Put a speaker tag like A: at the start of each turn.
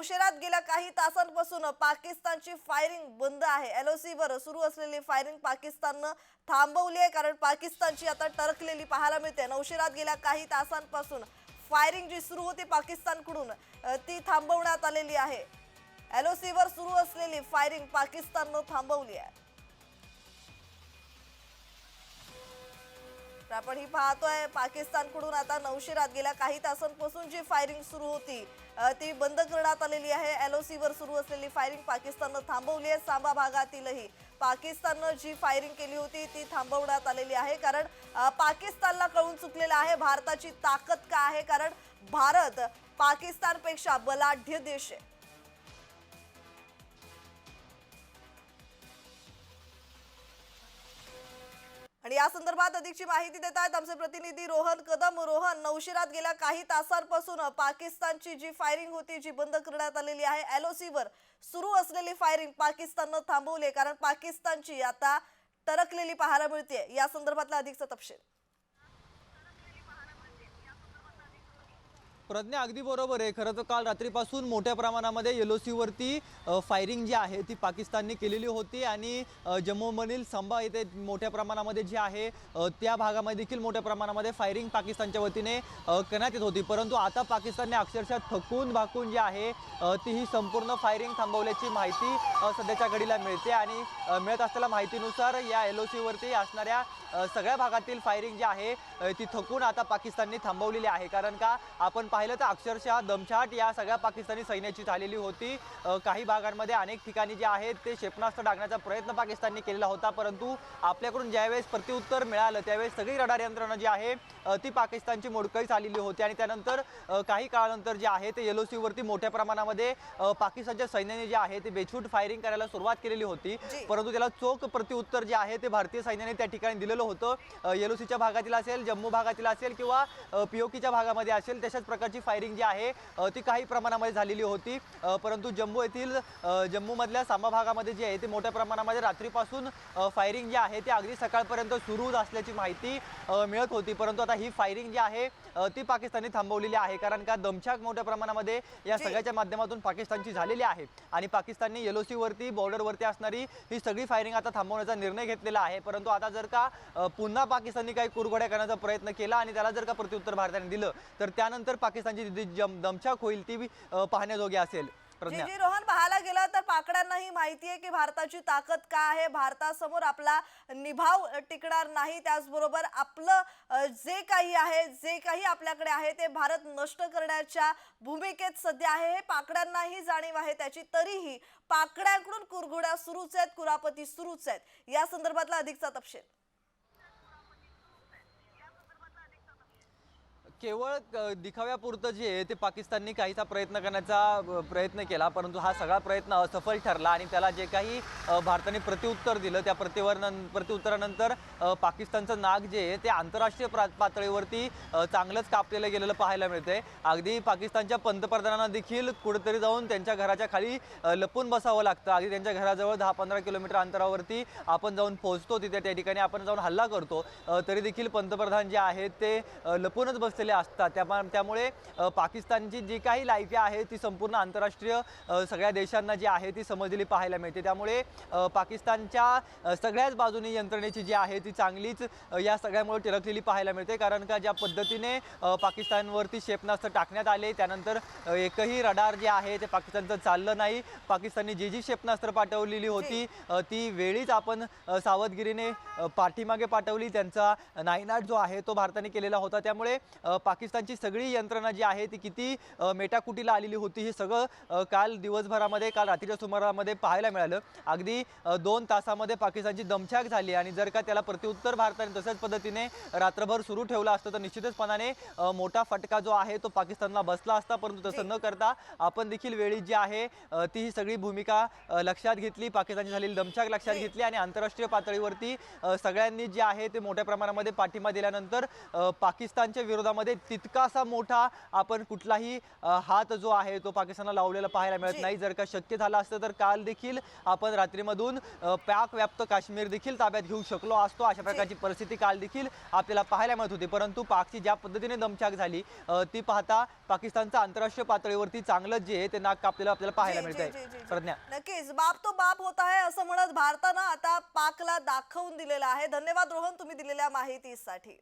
A: नौशेरात गेल्या काही तासांपासून पाकिस्तानची फायरिंग बंद आहे. एल ओ सीवर सुरू असलेली फायरिंग पाकिस्ताननं थांबवली आहे कारण पाकिस्तानची आता टरकलेली पाहायला मिळते. नौशेरात गेल्या काही तासांपासून फायरिंग जी सुरू होती पाकिस्तानकडून ती थांबवण्यात आलेली आहे. एलओसी वर सुरू असलेली फायरिंग पाकिस्ताननं थांबवली आहे. तर आपण ही पाहतोय पाकिस्तानकडून आता नौशेरात गेल्या काही तासांपासून जी फायरिंग सुरू होती ती बंद करण्यात आलेली आहे. एल ओ सीवर सुरू असलेली फायरिंग पाकिस्ताननं थांबवली आहे. सांबा भागातीलही पाकिस्ताननं जी फायरिंग केली होती ती थांबवण्यात आलेली आहे. कारण पाकिस्तानला कळून चुकलेलं आहे भारताची ताकद का आहे? कारण भारत पाकिस्तानपेक्षा बलाढ्य देश आहे. या संदर्भात अधिकची माहिती देत आहेत आमचे प्रतिनिधी रोहन कदम. रोहन नौशिरात गेल्या काही तासांपासून पाकिस्तानची जी फायरिंग होती जी बंद करण्यात आलेली आहे एल वर सुरू असलेली फायरिंग पाकिस्ताननं थांबवली कारण पाकिस्तानची आता टरकलेली पाहायला मिळते या संदर्भातला अधिकचा तपशील.
B: प्रज्ञा अगदी बरोबर आहे. खरं तर काल रात्रीपासून मोठ्या प्रमाणामध्ये एल ओ सीवरती फायरिंग जी आहे ती पाकिस्तानने केलेली होती आणि जम्मूमधील संभा येथे मोठ्या प्रमाणामध्ये जी आहे त्या भागामध्ये देखील मोठ्या प्रमाणामध्ये फायरिंग पाकिस्तानच्या वतीने करण्यात येत होती. परंतु आता पाकिस्तानने अक्षरशः थकून भाकून जी आहे ती ही संपूर्ण फायरिंग थांबवल्याची माहिती सध्याच्या घडीला मिळते आणि मिळत असलेल्या माहितीनुसार या एल ओ सीवरती असणाऱ्या सगळ्या भागातील फायरिंग जी आहे ती थकून आता पाकिस्तानने थांबवलेली आहे. कारण का? आपण पाहिलं तर अक्षरशः दमछाट या सगळ्या पाकिस्तानी सैन्याची झालेली होती. काही भागांमध्ये अनेक ठिकाणी जे आहेत ते क्षेपणास्त्र टाकण्याचा प्रयत्न पाकिस्तानने केलेला होता. परंतु आपल्याकडून ज्यावेळेस प्रत्युत्तर मिळालं त्यावेळेस सगळी रडार यंत्रणा जी आहे ती पाकिस्तानची मोडकळीस आलेली होती. आणि त्यानंतर काही काळानंतर जे आहे ते एल वरती मोठ्या प्रमाणामध्ये पाकिस्तानच्या सैन्याने जे आहे ते बेछूट फायरिंग करायला सुरुवात केलेली होती. परंतु त्याला चोख प्रत्युत्तर जे आहे ते भारतीय सैन्याने त्या ठिकाणी दिलेलं होतं. येलोसीच्या भागातील असेल जम्मू भागातील असेल किंवा पीओकीच्या भागामध्ये असेल तशाच प्रकारची फायरिंग जी आहे ती काही प्रमाणामध्ये झालेली होती. परंतु जम्मू येथील जम्मूमधल्या सांबा भागामध्ये जी आहे ते मोठ्या प्रमाणामध्ये रात्रीपासून फायरिंग जी आहे ती अगदी सकाळपर्यंत सुरू असल्याची माहिती मिळत होती. परंतु आता ही फायरिंग जी आहे ती पाकिस्तानने थांबवलेली आहे. कारण का दमछाक मोठ्या प्रमाणामध्ये या. सगळ्याच्या माध्यमातून पाकिस्तानची झालेली आहे. आणि पाकिस्तानने एल वरती बॉर्डरवरती असणारी ही सगळी फायरिंग आता थांबवण्याचा निर्णय घेतलेला आहे. परंतु आता जर का पुन्हा पाकिस्ताननी काही कुरघोड्या करण्याचा प्रयत्न केला आणि त्याला जर का प्रत्युत्तर भारताने दिलं तर त्यानंतर पाकिस्तानची तिथे दमछाक होईल ती पाहण्याजोगी असेल
A: जी जी रोहन पाहायला गेलं तर पाकड्यांनाही माहिती आहे की भारताची ताकद काय आहे? भारतासमोर आपला निभाव टिकणार नाही. त्याचबरोबर आपलं जे काही आहे जे काही आपल्याकडे आहे ते भारत नष्ट करण्याच्या भूमिकेत सध्या आहे. हे पाकड्यांनाही जाणीव आहे. त्याची तरीही पाकड्यांकडून कुरघुड्या सुरूच आहेत कुरापती सुरूच आहेत. या संदर्भातला अधिकचा तपशील.
B: केवळ दिखाव्यापुरतं जे आहे ते पाकिस्ताननी काहीसा प्रयत्न करण्याचा प्रयत्न केला परंतु हा सगळा प्रयत्न असफल ठरला आणि त्याला जे काही भारताने प्रत्युत्तर दिलं त्या प्रतिवरन प्रत्युत्तरानंतर पाकिस्तानचं नाक जे आहे ते आंतरराष्ट्रीय प्रा पातळीवरती चांगलंच कापलेलं गेलेलं पाहायला मिळतंय. अगदी पाकिस्तानच्या पंतप्रधानांना देखील कुठेतरी जाऊन त्यांच्या घराच्या खाली लपून बसावं लागतं. अगदी त्यांच्या घराजवळ दहा पंधरा किलोमीटर अंतरावरती आपण जाऊन पोहोचतो तिथे त्या ठिकाणी आपण जाऊन हल्ला करतो. तरी देखील पंतप्रधान जे आहेत ते लपूनच बसलेले असतात. त्या त्यामुळे पाकिस्तानची जी काही लायकी आहे ती संपूर्ण आंतरराष्ट्रीय सगळ्या देशांना जी आहे ती समजलेली पाहायला मिळते. त्यामुळे पाकिस्तानच्या सगळ्याच बाजूनी यंत्रणेची जी आहे ती चांगलीच या सगळ्यामुळे टिळकलेली पाहायला मिळते. कारण का ज्या पद्धतीने पाकिस्तानवरती क्षेपणास्त्र टाकण्यात आले त्यानंतर एकही रडार जे आहे ते पाकिस्तानचं चाललं नाही. पाकिस्तानने जी जी क्षेपणास्त्र पाठवलेली होती ती वेळीच आपण सावधगिरीने पाठीमागे पाठवली. त्यांचा नायनाट जो आहे तो भारताने केलेला होता. त्यामुळे पाकिस्तानची सगळी यंत्रणा जी आहे ती किती मेटाकुटीला आलेली होती हे सगळं काल दिवसभरामध्ये काल रात्रीच्या सुमारामध्ये पाहायला मिळालं. अगदी दोन तासामध्ये पाकिस्तानची दमछाक झाली आणि जर का त्याला प्रत्युत्तर भारताने तशाच पद्धतीने रात्रभर सुरू ठेवलं असतं तर निश्चितचपणाने मोठा फटका जो आहे तो पाकिस्तानला बसला असता परंतु तसं न करता आपण देखील वेळी जी आहे ती ही सगळी भूमिका लक्षात घेतली पाकिस्तानची झालेली दमछाक लक्षात घेतली आणि आंतरराष्ट्रीय पातळीवरती सगळ्यांनी जे आहे ते मोठ्या प्रमाणामध्ये पाठिंबा दिल्यानंतर पाकिस्तानच्या विरोधामध्ये काश्मीरमध्ये तितकासा मोठा आपण कुठलाही हात जो आहे तो पाकिस्तानला लावलेला पाहायला मिळत. नाही. जर का शक्य झालं असतं तर काल देखील आपण रात्रीमधून पॅक व्याप्त काश्मीर देखील ताब्यात घेऊ शकलो असतो. अशा प्रकारची परिस्थिती काल देखील आपल्याला पाहायला मिळत होती. परंतु पाकची ज्या पद्धतीने दमछाक झाली ती पाहता पाकिस्तानचं आंतरराष्ट्रीय पातळीवरती चांगलं जे आहे ते नाक कापलेलं आपल्याला पाहायला मिळत आहे. प्रज्ञा.
A: नक्कीच. बाप तो बाप होत आहे असं म्हणत भारतानं आता पाकला दाखवून दिलेलं आहे. धन्यवाद रोहन तुम्ही दिलेल्या माहितीसाठी.